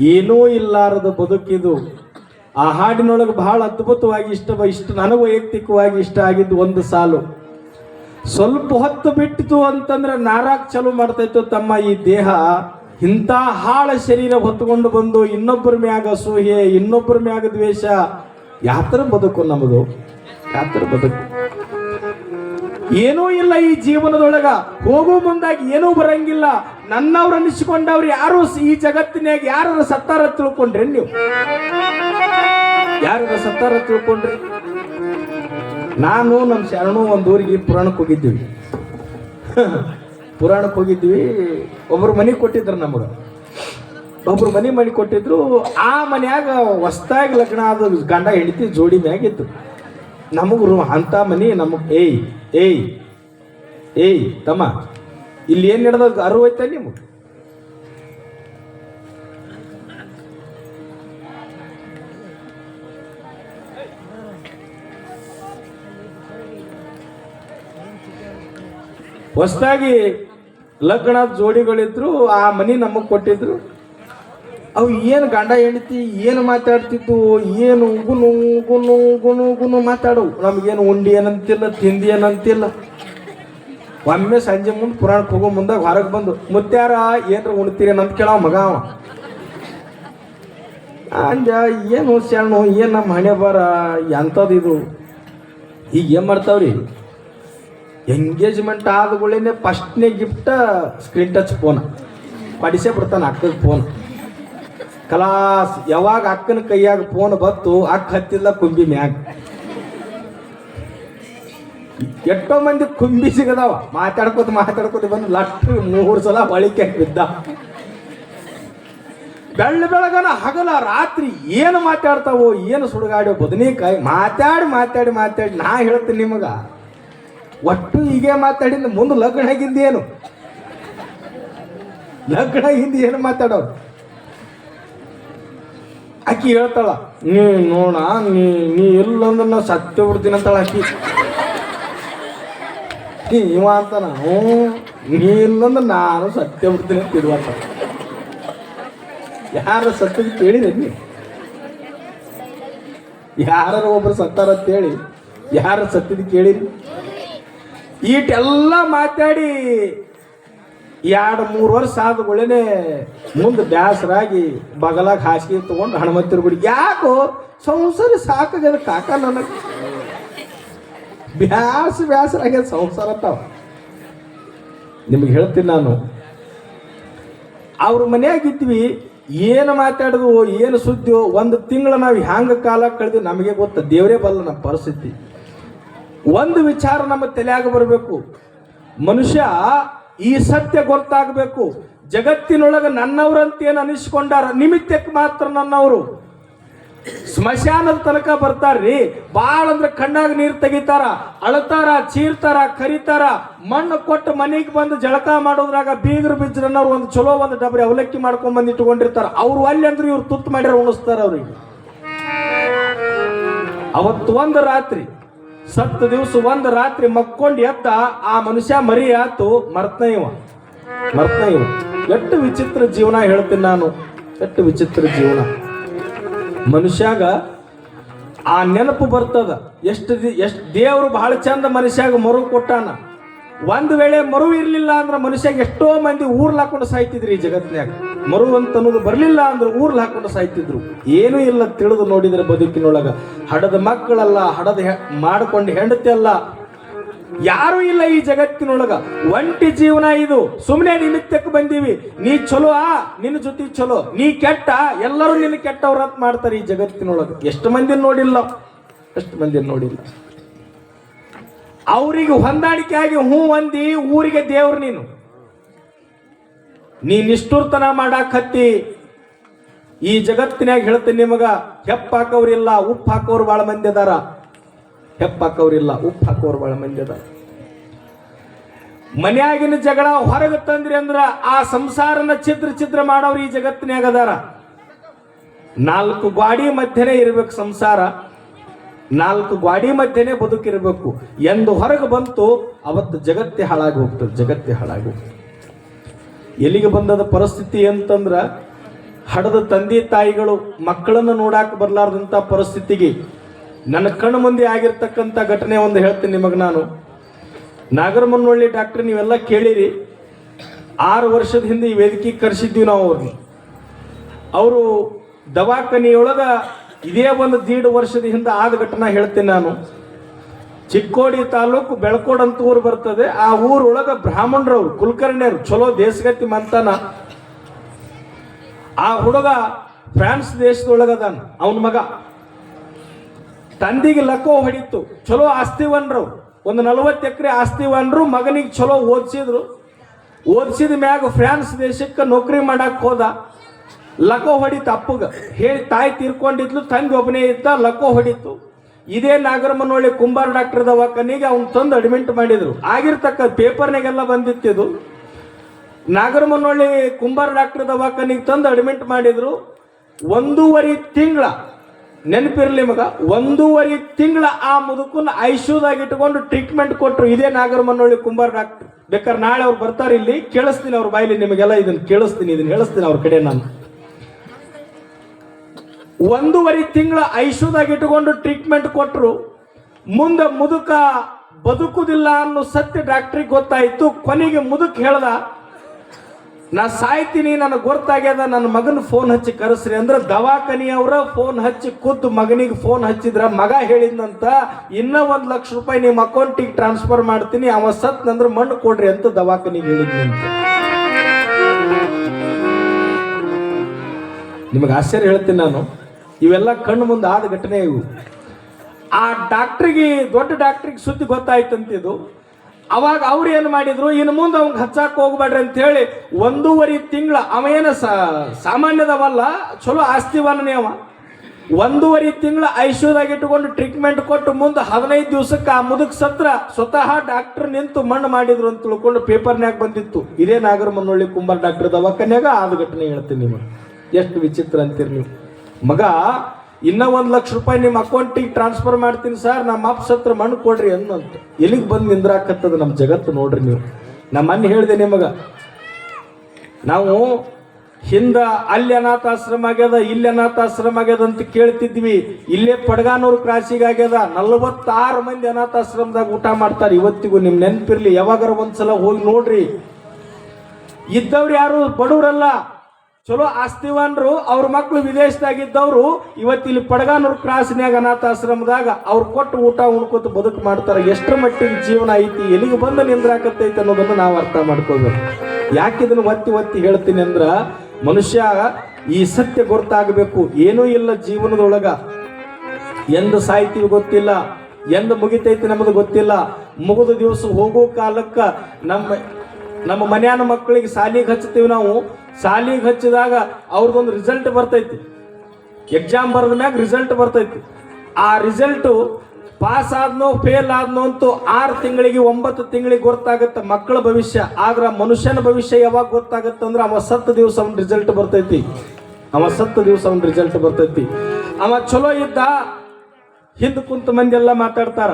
ಏನೂ ಇಲ್ಲಾರದ ಬದುಕಿದು. ಆ ಹಾಡಿನೊಳಗೆ ಬಹಳ ಅದ್ಭುತವಾಗಿ ಇಷ್ಟ ಇಷ್ಟ, ನನಗೆ ವೈಯಕ್ತಿಕವಾಗಿ ಇಷ್ಟ ಆಗಿದ್ದು ಒಂದು ಸಾಲು. ಸ್ವಲ್ಪ ಹೊತ್ತು ಬಿಟ್ಟಿತು ಅಂತಂದ್ರೆ ನಾರಾಕ್ ಚಲೋ ಮಾಡ್ತಾಯಿತ್ತು ತಮ್ಮ ಈ ದೇಹ. ಇಂಥ ಹಾಳ ಶರೀರ ಹೊತ್ತುಕೊಂಡು ಬಂದು ಇನ್ನೊಬ್ಬರ ಮ್ಯಾಗ ಅಸೂಹೆ ಇನ್ನೊಬ್ಬರ ಮ್ಯಾಗ ದ್ವೇಷ. ಯಾತ್ರ ಬದುಕು ನಮ್ಮದು? ಯಾತ್ರ ಬದುಕು? ಏನೂ ಇಲ್ಲ ಈ ಜೀವನದೊಳಗ. ಹೋಗೋ ಮುಂದಾಗಿ ಏನೂ ಬರಂಗಿಲ್ಲ. ನನ್ನವ್ರು ಅನಿಸಿಕೊಂಡವ್ರು ಯಾರು ಈ ಜಗತ್ತಿನಾಗ ಯಾರ ಸತ್ತಾರ ತಿಳ್ಕೊಂಡ್ರಿ ನೀವು? ಯಾರ ಸತ್ತಾರ ತಿಳ್ಕೊಂಡ್ರಿ? ನಾನು ನಮ್ಮ ಶರಣು ಒಂದು ಊರಿಗೆ ಪುರಾಣಕ್ಕೆ ಹೋಗಿದ್ದೀವಿ. ಪುರಾಣಕ್ಕೆ ಹೋಗಿದ್ವಿ ಒಬ್ರು ಮನೆ ಕೊಟ್ಟಿದ್ರು ನಮಗೆ. ಒಬ್ರು ಮನೆ ಮನೆ ಕೊಟ್ಟಿದ್ರು. ಆ ಮನ್ಯಾಗ ಹೊಸ್ದಾಗಿ ಲಗ್ನ ಆದ ಗಂಡ ಹೆಂಡತಿ ಜೋಡಿ ಮ್ಯಾಗಿತ್ತು ನಮಗೂ ಅಂಥ ಮನೆ ನಮಗೆ, ಏಯ್ ಏಯ್ ಏಯ್, ತಮ್ಮ, ಇಲ್ಲಿ ಏನು ನಡೆದ ಅರಿವು ಐತೆ ನಿಮಗೆ? ಹೊಸದಾಗಿ ಲಗ್ನ ಜೋಡಿಗಳಿದ್ರು, ಆ ಮನಿ ನಮಗೆ ಕೊಟ್ಟಿದ್ರು. ಅವು ಏನು ಗಂಡ ಹೆಂಡತಿ ಏನು ಮಾತಾಡ್ತಿದ್ದು ಏನು ಗುನು ಗುನು ಉಗುನು ಉಗುನು ಮಾತಾಡವು. ನಮಗೇನು ಉಂಡಿ ಏನಂತಿಲ್ಲ ತಿಂದಿ ಏನಂತಿಲ್ಲ. ಒಮ್ಮೆ ಸಂಜೆ ಮುಂದೆ ಪುರಾಣ ಹೋಗೋ ಮುಂದಾಗ ಹೊರಗೆ ಬಂದು, ಮುತ್ಯಾರ, ಏನ್ರ ಉಣ್ತೀರಿ ಅಂತ ಕೇಳವ ಮಗ ಅವ. ಅಂದ ಏನು ಶರಣು, ಏನು ನಮ್ಮ ಹಣೆ ಬರ ಎಂಥದ್ದು ಇದು? ಈಗ ಏನು ಮಾಡ್ತಾವ್ರಿ? ಎಂಗೇಜ್ಮೆಂಟ್ ಆದಗಳೇನೆ ಫಸ್ಟ್ನೇ ಗಿಫ್ಟ ಸ್ಕ್ರೀನ್ ಟಚ್ ಫೋನ್ ಪಡಿಸೇ ಬಿಡ್ತಾನೆ ಅಕ್ಕದ ಫೋನ್ ಕಲಾಸ್, ಯಾವಾಗ ಅಕ್ಕನ ಕೈಯಾಗ ಫೋನ್ ಬತ್ತು ಅಕ್ಕ ಹತ್ತಿಲ್ಲ ಕುಂಬಿ ಮ್ಯಾಗ. ಎಷ್ಟೋ ಮಂದಿ ಕುಂಬಿ ಸಿಗದವ. ಮಾತಾಡ್ಕೋತ ಮಾತಾಡ್ಕೋತ ಬಂದು ಲಟ್ ಮೂರು ಸಲ ಬಳಿಕೆ ಬಿದ್ದ. ಬೆಳ್ಳ ಬೆಳಗನ ಹಗಲ ರಾತ್ರಿ ಏನು ಮಾತಾಡ್ತಾವೋ, ಏನು ಸುಡುಗಾಡೋ ಬದನೇಕಾಯಿ, ಮಾತಾಡಿ ಮಾತಾಡಿ ಮಾತಾಡಿ, ನಾ ಹೇಳ್ತೀನಿ ನಿಮಗ. ಒಟ್ಟು ಹೀಗೆ ಮಾತಾಡಿದ ಮುಂದೆ ಲಗ್ನ ಆಗಿಂದ ಏನು ಲಗ್ನ ಹಿಂದೆ ಏನು ಮಾತಾಡೋರು? ಆಕಿ ಹೇಳ್ತಾಳ, ನೀ ನೋಡ, ನೀ ನೀ ಇಲ್ಲಂದ್ರೆ ನಾ ಸತ್ಯ ಬಿಡ್ತೀನಿ ಅಂತಾಳ ಆಕಿ. ಇವ ಅಂತಾನ, ಹ್ಞೂ, ನೀ ಇಲ್ಲಂದ್ರೆ ನಾನು ಸತ್ಯ ಬಿಡ್ತೀನಿ ಅಂತ ಇರುವಂತ ಯಾರ ಸತ್ಯದ ಕೇಳಿದೆ ನೀ? ಯಾರು ಒಬ್ರು ಸತ್ತಾರ ಅಂತೇಳಿ ಯಾರು ಸತ್ಯದ ಕೇಳಿರಿ ಈಟೆಲ್ಲ ಮಾತಾಡಿ ಎರಡು, ಮೂರು ವರ್ಷ ಆದ ಗುಳೇನೆ ಮುಂದೆ ಬ್ಯಾಸರಾಗಿ ಬಗಲಾಗ ಹಾಸಿಗೆ ತೊಗೊಂಡು ಹನುಮಂತರ ಗುಡಿ. ಯಾಕೋ? ಸಂಸಾರ ಸಾಕಾಗ್ಯದ ಕಾಕ ನನಗೆ. ಬ್ಯಾಸ ಬ್ಯಾಸರಾಗ್ಯದ ಸಂಸಾರ ತಾವ ನಿಮ್ಗೆ ಹೇಳ್ತೀನಿ ನಾನು. ಅವ್ರ ಮನೆಯಾಗಿದ್ವಿ ಏನು ಮಾತಾಡಿದ್ವು, ಏನು ಸುದ್ದಿಯೋ ಒಂದು ತಿಂಗಳು ನಾವು ಹ್ಯಾಂಗ ಕಾಲ ಕಳೆದು ನಮಗೆ ಗೊತ್ತ, ದೇವರೇ ಬಲ್ಲ ನಮ್ಮ ಪರಿಸ್ಥಿತಿ. ಒಂದು ವಿಚಾರ ನಮ್ಮ ತಲೆಯಾಗ ಬರಬೇಕು. ಮನುಷ್ಯ ಈ ಸತ್ಯ ಗೊತ್ತಾಗಬೇಕು. ಜಗತ್ತಿನೊಳಗೆ ನನ್ನವರಂತ ಏನು ಅನಿಸ್ಕೊಂಡಾರ, ನಿಮಿತ್ತಕ್ಕೆ ಮಾತ್ರ ನನ್ನವರು. ಸ್ಮಶಾನದ ತನಕ ಬರ್ತಾರ್ರಿ. ಭಾಳ ಅಂದ್ರೆ ಕಣ್ಣಾಗ ನೀರು ತೆಗಿತಾರ, ಅಳತಾರ, ಚೀರ್ತಾರ, ಕರಿತಾರ, ಮಣ್ಣು ಕೊಟ್ಟು ಮನೆಗೆ ಬಂದು ಜಳಕ ಮಾಡೋದ್ರಾಗ ಬೀಗರು ಬಿಜ್ರನ್ನವ್ರು ಒಂದು ಚಲೋ ಒಂದು ಡಬ್ರಿ ಅವಲಕ್ಕಿ ಮಾಡ್ಕೊಂಡ್ ಬಂದು ಇಟ್ಕೊಂಡಿರ್ತಾರ. ಅವ್ರು ಅಲ್ಲಿ ಅಂದ್ರೆ ಇವ್ರು ತುತ್ತು ಮಾಡ್ಯಾರ ಉಣಿಸ್ತಾರ ಅವ್ರಿಗೆ. ಅವತ್ತು ಒಂದು ರಾತ್ರಿ ಸತ್ತ ದಿವಸ ಒಂದು ರಾತ್ರಿ ಮಕ್ಕೊಂಡು ಎತ್ತ ಆ ಮನುಷ್ಯ ಮರಿ ಆತು ಮರ್ತನ ಇವ. ಮರ್ತನ ಇವ. ಎಷ್ಟು ವಿಚಿತ್ರ ಜೀವನ ಹೇಳ್ತೀನಿ ನಾನು. ಎಷ್ಟು ವಿಚಿತ್ರ ಜೀವನ. ಮನುಷ್ಯಾಗ ಆ ನೆನಪು ಬರ್ತದ. ಎಷ್ಟು ಎಷ್ಟು ದೇವರು ಬಹಳ ಚಂದ ಮನುಷ್ಯಾಗ ಮರು ಕೊಟ್ಟಾನ. ಒಂದ್ ವೇಳೆ ಮರು ಇರಲಿಲ್ಲ ಅಂದ್ರೆ ಮನುಷ್ಯ ಎಷ್ಟೋ ಮಂದಿ ಊರ್ಲ್ ಹಾಕೊಂಡು ಸಾಯ್ತಿದ್ರು ಈ ಜಗತ್ತಿನ್ಯಾಗ. ಮರು ಅಂತ ಅನ್ನೋದು ಬರಲಿಲ್ಲ ಅಂದ್ರೆ ಊರ್ಲ್ ಹಾಕೊಂಡು ಸಾಯ್ತಿದ್ರು. ಏನೂ ಇಲ್ಲ ತಿಳಿದು ನೋಡಿದ್ರೆ ಬದುಕಿನೊಳಗ. ಹಡದ ಮಕ್ಕಳಲ್ಲ, ಹಡದ ಮಾಡ್ಕೊಂಡು ಹೆಂಡತಿ ಅಲ್ಲ. ಯಾರು ಇಲ್ಲ ಈ ಜಗತ್ತಿನೊಳಗ. ಒಂಟಿ ಜೀವನ ಇದು. ಸುಮ್ಮನೆ ನಿಮಿತ್ತಕ್ಕೆ ಬಂದೀವಿ. ನೀ ಚಲೋ ಆ, ನಿನ್ನ ಜೊತೆ ಚಲೋ. ನೀ ಕೆಟ್ಟ, ಎಲ್ಲರೂ ನಿನ್ನ ಕೆಟ್ಟವ್ರ ಅಂತ ಮಾಡ್ತಾರೆ ಈ ಜಗತ್ತಿನೊಳಗ. ಎಷ್ಟು ಮಂದಿ ನೋಡಿಲ್ಲ ಎಷ್ಟು ಮಂದಿ ನೋಡಿಲ್ಲ. ಅವರಿಗೆ ಹೊಂದಾಣಿಕೆ ಆಗಿ ಹೂ ಹೊಂದಿ ಊರಿಗೆ ದೇವ್ರು ನೀನು. ನೀ ನಿಷ್ಠುರ್ತನ ಮಾಡಾಕ್ ಹತ್ತಿ ಈ ಜಗತ್ತಿನಾಗ ಹೇಳ್ತೀನಿ ನಿಮಗ, ಹೆಪ್ಪ ಹಾಕೋರಿಲ್ಲ ಉಪ್ಪು ಹಾಕೋರು ಭಾಳ ಮಂದಿ ಅದಾರ. ಹೆಪ್ಪ ಹಾಕೋರಿಲ್ಲ ಉಪ್ಪು ಹಾಕೋರು ಭಾಳ ಮಂದಿ ಅದಾರ. ಮನೆಯಾಗಿನ ಜಗಳ ಹೊರಗೆ ತಂದ್ರಿ ಅಂದ್ರ ಆ ಸಂಸಾರನ ಚಿತ್ರ ಚಿತ್ರ ಮಾಡೋರು ಈ ಜಗತ್ತಿನಾಗ ಅದಾರ. ನಾಲ್ಕು ಗಾಡಿ ಮಧ್ಯನೇ ಇರ್ಬೇಕು ಸಂಸಾರ. ನಾಲ್ಕು ಗ್ವಾಡಿ ಮಧ್ಯೆನೇ ಬದುಕಿರಬೇಕು ಎಂದು ಹೊರಗೆ ಬಂತು, ಅವತ್ತು ಜಗತ್ತೇ ಹಾಳಾಗಿ ಹೋಗ್ತದೆ, ಜಗತ್ತೇ ಹಾಳಾಗಿ ಎಲ್ಲಿಗೆ ಬಂದದ ಪರಿಸ್ಥಿತಿ ಅಂತಂದ್ರ, ಹಡದ ತಂದೆ ತಾಯಿಗಳು ಮಕ್ಕಳನ್ನು ನೋಡಾಕ ಬರ್ಲಾರ್ದಂಥ ಪರಿಸ್ಥಿತಿಗೆ. ನನ್ನ ಕಣ್ಣು ಮುಂದೆ ಆಗಿರ್ತಕ್ಕಂಥ ಘಟನೆ ಒಂದು ಹೇಳ್ತೀನಿ ನಿಮಗೆ ನಾನು. ನಾಗರಮನ್ನೊಳ್ಳಿ ಡಾಕ್ಟರ್ ನೀವೆಲ್ಲ ಕೇಳಿರಿ, ಆರು ವರ್ಷದ ಹಿಂದೆ ಈ ವೇದಿಕೆಗೆ ಕರೆಸಿದ್ವಿ ನಾವು ಅವ್ರನ್ನ. ಅವರು ದವಾಖಾನಿಯೊಳಗ ಇದೇ ಒಂದು ದೀಡ್ ವರ್ಷದ ಹಿಂದೆ ಆದ ಘಟನೆ ಹೇಳ್ತೀನಿ ನಾನು. ಚಿಕ್ಕೋಡಿ ತಾಲೂಕು ಬೆಳಕೋಡ್ ಅಂತ ಊರು ಬರ್ತದೆ. ಆ ಊರೊಳಗ ಬ್ರಾಹ್ಮಣರವ್ರು ಕುಲಕರ್ಣಿಯರು ಚಲೋ ದೇಶಗತಿ ಮಂತಾನ. ಆ ಹುಡುಗ ಫ್ರಾನ್ಸ್ ದೇಶದೊಳಗದಾನ ಅವನ ಮಗ. ತಂದಿಗೆ ಲಕ್ಕೋ ಹೊಡಿತು. ಚಲೋ ಆಸ್ತಿವನ್ರು. ಒಂದು ನಲವತ್ತು ಎಕರೆ ಆಸ್ತಿವನ್ರು ಮಗನಿಗೆ ಚಲೋ ಓದಿಸಿದ್ರು. ಓದಿಸಿದ ಮ್ಯಾಗ ಫ್ರಾನ್ಸ್ ದೇಶಕ್ಕೆ ನೌಕರಿ ಮಾಡಕ್ಕೆ ಹೋದ. ಲಕೋ ಹೊಡಿತು ಅಪ್ಪಗ. ಹೇಳಿ ತಾಯಿ ತೀರ್ಕೊಂಡಿದ್ಲು ತಂದೆ ಒಬ್ಬನೇ ಇದ್ದ, ಲಕೋ ಹೊಡಿತು. ಇದೇ ನಾಗರಮನೊಳ್ಳಿ ಕುಂಬಾರ ಡಾಕ್ಟರ್ ದವಾಖಾನಿಗೆ ಅವ್ನು ತಂದು ಅಡ್ಮಿಂಟ್ ಮಾಡಿದ್ರು. ಆಗಿರ್ತಕ್ಕ ಪೇಪರ್ನಾಗೆಲ್ಲ ಬಂದಿತ್ತಿದು ನಾಗರಮನೊಳ್ಳಿ ಕುಂಬಾರ ಡಾಕ್ಟರ್ ದವಾಖಾನಿಗೆ ತಂದು ಅಡ್ಮಿಂಟ್ ಮಾಡಿದ್ರು. ಒಂದೂವರೆ ತಿಂಗಳ, ನೆನಪಿರ್ಲಿ ಮಗ, ಒಂದೂವರೆ ತಿಂಗಳ ಆ ಮುದುಕನ್ನ ಐಶ್ಯೂದಾಗ ಇಟ್ಕೊಂಡು ಟ್ರೀಟ್ಮೆಂಟ್ ಕೊಟ್ಟರು ಇದೇ ನಾಗರಮನೊಳ್ಳಿ ಕುಂಬಾರ ಡಾಕ್ಟರ್ ಬೇಕಾದ್ರೆ ನಾಳೆ ಅವ್ರು ಬರ್ತಾರೆ ಇಲ್ಲಿ, ಕೇಳಿಸ್ತೀನಿ ಅವ್ರ ಬಾಯಲ್ಲಿ ನಿಮಗೆಲ್ಲ ಇದನ್ನು ಕೇಳಿಸ್ತೀನಿ, ಇದನ್ನ ಹೇಳಿಸ್ತೀನಿ ಅವ್ರ ಕಡೆ ನಾನು. ಒಂದೂವರೆ ತಿಂಗಳ ಐಶ್ಯೂದಾಗ ಇಟ್ಕೊಂಡು ಟ್ರೀಟ್ಮೆಂಟ್ ಕೊಟ್ಟರು ಮುಂದೆ ಮುದುಕ ಬದುಕುದಿಲ್ಲ ಅನ್ನೋ ಸತ್ಯ ಡಾಕ್ಟ್ರಿಗೆ ಗೊತ್ತಾಯಿತು. ಕೊನೆಗೆ ಮುದುಕ್ ಹೇಳ್ದ, ನಾ ಸಾಯ್ತೀನಿ, ನನಗೆ ಗೊತ್ತಾಗ್ಯದ, ನನ್ನ ಮಗನ ಫೋನ್ ಹಚ್ಚಿ ಕರೆಸ್ರಿ ಅಂದ್ರೆ ದವಾಖಾನಿಯವರ ಫೋನ್ ಹಚ್ಚಿ ಖುದ್ದು ಮಗನಿಗೆ ಫೋನ್ ಹಚ್ಚಿದ್ರ ಮಗ ಹೇಳಿದ್ನಂತ, ಇನ್ನ ಒಂದ್ ಲಕ್ಷ ರೂಪಾಯಿ ನಿಮ್ಮ ಅಕೌಂಟಿಗೆ ಟ್ರಾನ್ಸ್ಫರ್ ಮಾಡ್ತೀನಿ, ಅವ ಸತ್ ನಂದ್ರೆ ಮಣ್ಣು ಕೊಡ್ರಿ ಅಂತ ದವಾಖಾನಿಗೆ ಹೇಳಿದ್ನಂತ. ನಿಮಗೆ ಆಶ್ಚರ್ಯ ಹೇಳ್ತೀನಿ ನಾನು. ಇವೆಲ್ಲ ಕಣ್ಣು ಮುಂದೆ ಆದ ಘಟನೆ ಇವು. ಆ ಡಾಕ್ಟ್ರಿಗೆ, ದೊಡ್ಡ ಡಾಕ್ಟ್ರಿಗೆ ಸುದ್ದಿ ಗೊತ್ತಾಯ್ತಂತಿದು. ಅವಾಗ ಅವ್ರು ಏನು ಮಾಡಿದ್ರು, ಇನ್ನು ಮುಂದೆ ಅವ್ನಿಗೆ ಹಚ್ಚಾಕ್ ಹೋಗ್ಬೇಡ್ರಿ ಅಂತ ಹೇಳಿ ಒಂದೂವರೆ ತಿಂಗಳ, ಅವೇನ ಸಾಮಾನ್ಯದವಲ್ಲ, ಚಲೋ ಆಸ್ತಿವನೇ ಅವ. ಒಂದೂವರೆ ತಿಂಗಳ ಐಶ್ವರ್ಯದಾಗ ಇಟ್ಟುಕೊಂಡು ಟ್ರೀಟ್ಮೆಂಟ್ ಕೊಟ್ಟು ಮುಂದೆ ಹದಿನೈದು ದಿವಸಕ್ಕೆ ಆ ಮುದುಕ್ ಸತ್ರ ಸ್ವತಃ ಡಾಕ್ಟರ್ ನಿಂತು ಮಣ್ಣು ಮಾಡಿದ್ರು ಅಂತ ತಿಳ್ಕೊಂಡು ಪೇಪರ್ನ್ಯಾಗ ಬಂದಿತ್ತು. ಇದೇ ನಾಗರ ಮನೊಳ್ಳಿ ಕುಂಬಾರ್ ಡಾಕ್ಟರ್ ದವಾಖಾನ್ಯಾಗ ಆದ ಘಟನೆ ಹೇಳ್ತೀನಿ ನೀವು ಎಷ್ಟು ವಿಚಿತ್ರ ಅಂತೀರಿ ನೀವು. ಮಗ, ಇನ್ನ ಒಂದು ಲಕ್ಷ ರೂಪಾಯಿ ನಿಮ್ಮ ಅಕೌಂಟಿಗೆ ಟ್ರಾನ್ಸ್ಫರ್ ಮಾಡ್ತೀನಿ ಸರ್ ನಮ್ಮ ಅಪ್ಪ ಸತ್ರ ಮಣ್ಣು ಕೊಡ್ರಿ ಅನ್ನಂತ ಎಲ್ಲಿಗೆ ಬಂದು ನಿಂದ್ರಾಕತ್ತದ ನಮ್ಮ ಜಗತ್ತು ನೋಡ್ರಿ ನೀವು. ನಮ್ಮ ಅನ್ನ ಹೇಳಿದೆ ನಿಮಗೆ ನಾವು ಹಿಂದ ಅಲ್ಲಿ ಅನಾಥಾಶ್ರಮ ಆಗ್ಯದ, ಇಲ್ಲಿ ಅನಾಥಾಶ್ರಮ ಆಗ್ಯದ ಅಂತ ಕೇಳ್ತಿದ್ವಿ. ಇಲ್ಲೇ ಪಡ್ಗಾನೂರು ಕ್ರಾಸಿಗೆ ಆಗ್ಯದ. ನಲವತ್ತಾರು ಮಂದಿ ಅನಾಥಾಶ್ರಮದಾಗ ಊಟ ಮಾಡ್ತಾರೆ. ಇವತ್ತಿಗೂ ನಿಮ್ ನೆನಪಿರ್ಲಿ, ಯಾವಾಗಾರ ಒಂದ್ಸಲ ಹೋಗಿ ನೋಡ್ರಿ. ಇದ್ದವ್ರು ಯಾರು? ಬಡವರಲ್ಲ. ಚಲೋ ಆಸ್ತಿವಾನ್ರು ಅವ್ರ ಮಕ್ಕಳು ವಿದೇಶದಾಗಿದ್ದವರು ಇವತ್ತಿಲ್ಲಿ ಪಡಗಾನೂರು ಕ್ರಾಸ್ನ್ಯಾಗ ಅನಾಥಾಶ್ರಮದಾಗ ಅವ್ರು ಕೊಟ್ಟು ಊಟ, ಉಣ್ಕೋತ ಬದುಕು ಮಾಡ್ತಾರೆ. ಎಷ್ಟರ ಮಟ್ಟಿಗೆ ಜೀವನ ಐತಿ, ಎಲ್ಲಿಗೆ ಬಂದು ನಿಂದ್ರಾಕತ್ತೈತೆ ಅನ್ನೋದನ್ನು ನಾವು ಅರ್ಥ ಮಾಡ್ಕೋಬೇಕು. ಯಾಕೆ ಇದನ್ನು ಒತ್ತಿ ಒತ್ತಿ ಹೇಳ್ತೀನಿ ಅಂದ್ರ, ಮನುಷ್ಯ ಈ ಸತ್ಯ ಗೊತ್ತಾಗಬೇಕು. ಏನೂ ಇಲ್ಲ ಜೀವನದೊಳಗ. ಎಂದು ಸಾಯ್ತೀವಿ ಗೊತ್ತಿಲ್ಲ, ಎಂದು ಮುಗಿತೈತಿ ನಮ್ದು ಗೊತ್ತಿಲ್ಲ. ಮುಗಿದ ದಿವಸ ಹೋಗೋ ಕಾಲಕ್ಕೆ ನಮ್ಮ ನಮ್ಮ ಮನೆಯನ ಮಕ್ಕಳಿಗೆ ಸಾಲಿಗೆ ಹಚ್ತೀವಿ ನಾವು. ಸಾಲಿಗೆ ಹಚ್ಚಿದಾಗ ಅವ್ರದ್ದೊಂದು ರಿಸಲ್ಟ್ ಬರ್ತೈತಿ. ಎಕ್ಸಾಮ್ ಬರೆದ ಮ್ಯಾಗ ರಿಸಲ್ಟ್ ಬರ್ತೈತಿ. ಆ ರಿಸಲ್ಟು ಪಾಸ್ ಆದ್ನೋ ಫೇಲ್ ಆದ್ನೋ ಅಂತೂ ಆರು ತಿಂಗಳಿಗೆ ಒಂಬತ್ತು ತಿಂಗಳಿಗೆ ಗೊತ್ತಾಗುತ್ತೆ. ಮಕ್ಕಳ ಭವಿಷ್ಯ ಆದ್ರೆ ಮನುಷ್ಯನ ಭವಿಷ್ಯ ಯಾವಾಗ ಗೊತ್ತಾಗುತ್ತೆ ಅಂದ್ರೆ ಅವ ಸತ್ತು ದಿವಸ ಅವ್ನ ರಿಸಲ್ಟ್ ಬರ್ತೈತಿ. ಅವ ಸತ್ತು ದಿವಸ ಅವ್ನ ರಿಸಲ್ಟ್ ಬರ್ತೈತಿ. ಅವ ಚಲೋ ಇದ್ದ, ಹಿಂದ್ ಕುಂತ ಮಂದಿ ಎಲ್ಲ ಮಾತಾಡ್ತಾರ.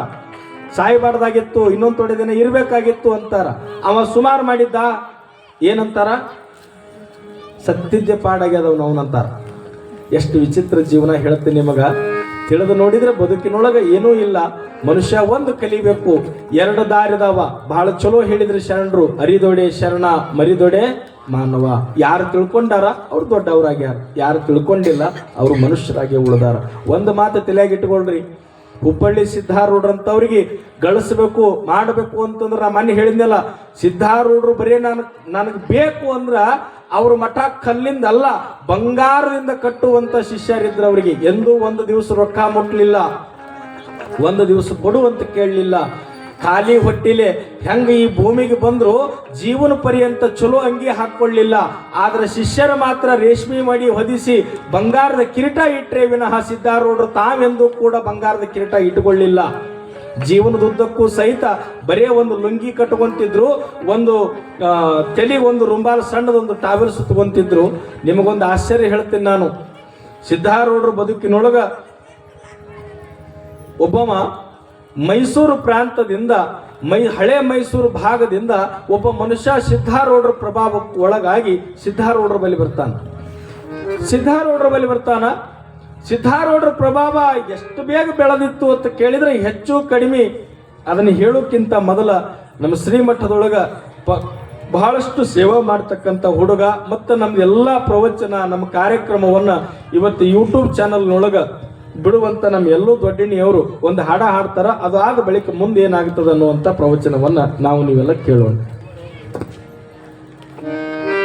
ಸಾಯ್ಬಾರ್ದಾಗಿತ್ತು, ಇನ್ನೊಂದು ತೊಡೆ ದಿನ ಇರಬೇಕಾಗಿತ್ತು ಅಂತಾರ. ಅವ ಸುಮಾರು ಮಾಡಿದ್ದ, ಏನಂತಾರ? ಸತ್ತಿದ್ದೆ ಪಾಡಾಗ್ಯದವ್ ಅಂತಾರೆ. ಎಷ್ಟು ವಿಚಿತ್ರ ಜೀವನ ಹೇಳ್ತೀನಿ ನಿಮಗ. ತಿಳಿದು ನೋಡಿದ್ರೆ ಬದುಕಿನೊಳಗೆ ಏನೂ ಇಲ್ಲ. ಮನುಷ್ಯ ಒಂದು ಕಲಿಬೇಕು, ಎರಡು ದಾರಿದವ. ಬಹಳ ಚಲೋ ಹೇಳಿದ್ರೆ ಶರಣರು, ಅರಿದೊಡೆ ಶರಣ, ಮರಿದೊಡೆ ಮಾನವ. ಯಾರು ತಿಳ್ಕೊಂಡಾರ ಅವ್ರು ದೊಡ್ಡವರಾಗ್ಯಾರ. ಯಾರು ತಿಳ್ಕೊಂಡಿಲ್ಲ ಅವರು ಮನುಷ್ಯರಾಗಿ ಉಳಿದಾರ. ಒಂದು ಮಾತು ತಲೆಯಾಗಿ ಇಟ್ಕೊಳ್ರಿ. ಹುಬ್ಬಳ್ಳಿ ಸಿದ್ಧಾರೂಢ್ರಂತವ್ರಿಗೆ ಗಳಿಸ್ಬೇಕು, ಮಾಡಬೇಕು ಅಂತಂದ್ರೆ ನಾ ಮೊನ್ನೆ ಹೇಳಿದ್ನಲ್ಲ, ಸಿದ್ಧಾರೂಢರು ಬರೀ ನನಗೆ ನನಗೆ ಬೇಕು ಅಂದ್ರ ಅವ್ರ ಮಠ ಕಲ್ಲಿಂದ ಅಲ್ಲ ಬಂಗಾರದಿಂದ ಕಟ್ಟುವಂತ ಶಿಷ್ಯರಿದ್ರು ಅವರಿಗೆ ಎಂದೂ ಒಂದು ದಿವಸ ರೊಕ್ಕ ಮುಟ್ಲಿಲ್ಲ. ಒಂದು ದಿವಸ ಕೊಡುವಂತ ಕೇಳಲಿಲ್ಲ. ಖಾಲಿ ಹೊಟ್ಟಿಲೆ ಹೆಂಗ ಈ ಭೂಮಿಗೆ ಬಂದ್ರು ಜೀವನ ಪರ್ಯಂತ ಚಲೋ ಅಂಗಿ ಹಾಕೊಳ್ಳಿಲ್ಲ ಆದ್ರೆ ಶಿಷ್ಯರು ಮಾತ್ರ ರೇಷ್ಮೆ ಮಾಡಿ ಹೊದಿಸಿ ಬಂಗಾರದ ಕಿರೀಟ ಇಟ್ಟರೆ ವಿನಃ ಸಿದ್ಧಾರೂಢರು ತಾವೆಂದೂ ಕೂಡ ಬಂಗಾರದ ಕಿರೀಟ ಇಟ್ಟುಕೊಳ್ಳಿಲ್ಲ. ಜೀವನದುದ್ದಕ್ಕೂ ಸಹಿತ ಬರೇ ಒಂದು ಲುಂಗಿ ಕಟ್ಕೊಂತಿದ್ರು ಒಂದು ತಲಿ ಒಂದು ರುಂಬಾಲ್ ಸಣ್ಣದೊಂದು ಟಾವೆಲ್ ಸುತ್ತಕೊಂತಿದ್ರು ನಿಮಗೊಂದು ಆಶ್ಚರ್ಯ ಹೇಳ್ತೀನಿ ನಾನು. ಸಿದ್ಧಾರೂಢರು ಬದುಕಿನೊಳಗ ಒಬ್ಬವ ಮೈಸೂರು ಪ್ರಾಂತದಿಂದ, ಮೈ, ಹಳೆ ಮೈಸೂರು ಭಾಗದಿಂದ ಒಬ್ಬ ಮನುಷ್ಯ ಸಿದ್ಧಾರೂಢರ ಪ್ರಭಾವಕ್ಕೆ ಒಳಗಾಗಿ ಸಿದ್ಧಾರೂಢರ ಬಳಿ ಬರ್ತಾನೆ. ಸಿದ್ಧಾರೂಢರ ಬಳಿ ಬರ್ತಾನ. ಸಿದ್ಧಾರೂಢರ ಪ್ರಭಾವ ಎಷ್ಟು ಬೇಗ ಬೆಳೆದಿತ್ತು ಅಂತ ಕೇಳಿದ್ರೆ ಹೆಚ್ಚು ಕಡಿಮೆ. ಅದನ್ನು ಹೇಳೋಕ್ಕಿಂತ ಮೊದಲ ನಮ್ಮ ಶ್ರೀಮಠದೊಳಗೆ ಪ, ಬಹಳಷ್ಟು ಸೇವೆ ಮಾಡ್ತಕ್ಕಂಥ ಹುಡುಗ ಮತ್ತು ನಮ್ದೆಲ್ಲ ಪ್ರವಚನ, ನಮ್ಮ ಕಾರ್ಯಕ್ರಮವನ್ನ ಇವತ್ತು ಯೂಟ್ಯೂಬ್ ಚಾನಲ್ನೊಳಗೆ ಬಿಡುವಂತ ನಮ್ಮ ಎಲ್ಲೂ ದೊಡ್ಡಣಿಯವರು ಒಂದು ಹಾಡ ಹಾಡ್ತಾರ, ಅದಾದ ಬಳಿಕ ಮುಂದೆ ಏನಾಗ್ತದೆ ಅನ್ನುವಂಥ ಪ್ರವಚನವನ್ನ ನಾವು ನೀವೆಲ್ಲ ಕೇಳೋಣ.